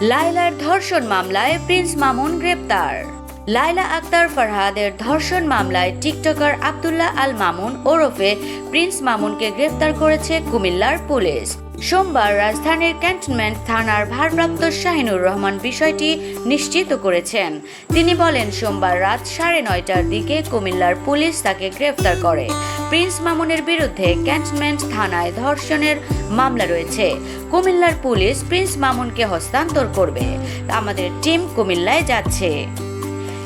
লাইলার ধর্ষণ মামলায় প্রিন্স মামুন গ্রেপ্তার। লাইলা আক্তার ফারহাদের ধর্ষণ মামলায় টিকটকার আবদুল্লাহ আল মামুন ওরফে প্রিন্স মামুনকে গ্রেপ্তার করেছে কুমিল্লার পুলিশ। সোমবার রাজধানীর ক্যান্টনমেন্ট থানার ভারপ্রাপ্ত শাহিনুর রহমান বিষয়টি নিশ্চিত করেছেন। তিনি বলেন, সোমবার রাত সাড়ে নয়টার দিকে কুমিল্লার পুলিশ তাকে গ্রেফতার করে। প্রিন্স মামুনের বিরুদ্ধে ক্যান্টনমেন্ট থানায় ধর্ষণের মামলা রয়েছে। কুমিল্লার পুলিশ প্রিন্স মামুনকে হস্তান্তর করবে। আমাদের টিম কুমিল্লায় যাচ্ছে।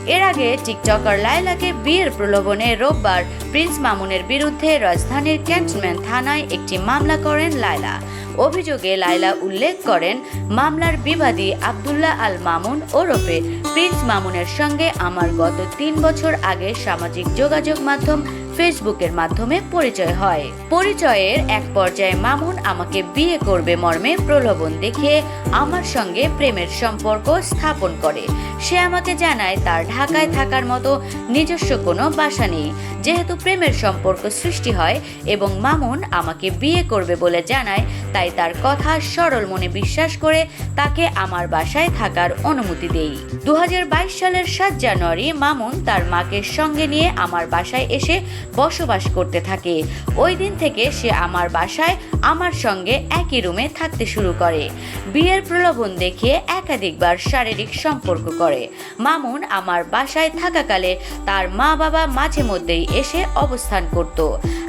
এর আগে টিকটকার লায়লাকে বিয়ের প্রলোভনে রোববার প্রিন্স মামুনের বিরুদ্ধে রাজধানীর ক্যান্টনমেন্ট থানায় একটি মামলা করেন লায়লা। অভিযোগে লায়লা উল্লেখ করেন, মামলার বিবাদী আব্দুল্লাহ আল মামুন ওরফে প্রিন্স মামুনের সঙ্গে আমার গত তিন বছর আগে সামাজিক যোগাযোগ মাধ্যম ফেসবুকের মাধ্যমে পরিচয় হয়। পরিচয়ের এক পর্যায়ে মামুন আমাকে বিয়ে করবে মর্মে প্রলোভন দেখিয়ে আমার সঙ্গে প্রেমের সম্পর্ক স্থাপন করে। সে আমাকে জানায়, তার ঢাকায় থাকার মতো নিজস্ব কোনো বাসা নেই। যেহেতু প্রেমের সম্পর্ক সৃষ্টি হয় এবং মামুন আমাকে বিয়ে করবে বলে জানায়, তাই তার কথা সরল মনে বিশ্বাস করে তাকে আমার বাসায় থাকার অনুমতি দেই। দু হাজার বাইশ সালের সাত জানুয়ারি মামুন তার মাকে সঙ্গে নিয়ে আমার বাসায় এসে বসবাস করতে থাকে। ওই দিন থেকে সে আমার বাসায় আমার সঙ্গে একই রুমে থাকতে শুরু করে। বিয়ের প্রলোভন দেখিয়ে একাধিকবার শারীরিক সম্পর্ক করে। মামুন আমার বাসায় থাকাকালে তার মা বাবা মাঝে মধ্যেই এসে অবস্থান করত।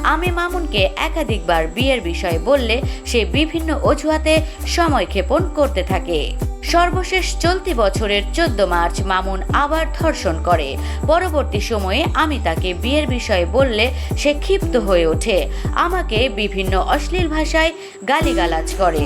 আমি মামুনকে একাধিকবার বিয়ের বিষয়ে বললে সে বিভিন্ন অজুহাতে সময় ক্ষেপণ করতে থাকে। সর্বশেষ চলতি বছরের চোদ্দ মার্চ মামুন আবার ধর্ষণ করে। পরবর্তী সময়ে আমি তাকে বিয়ের বিষয়ে বললে সে ক্ষিপ্ত হয়ে ওঠে। আমাকে বিভিন্ন অশ্লীল ভাষায় গালিগালাজ করে।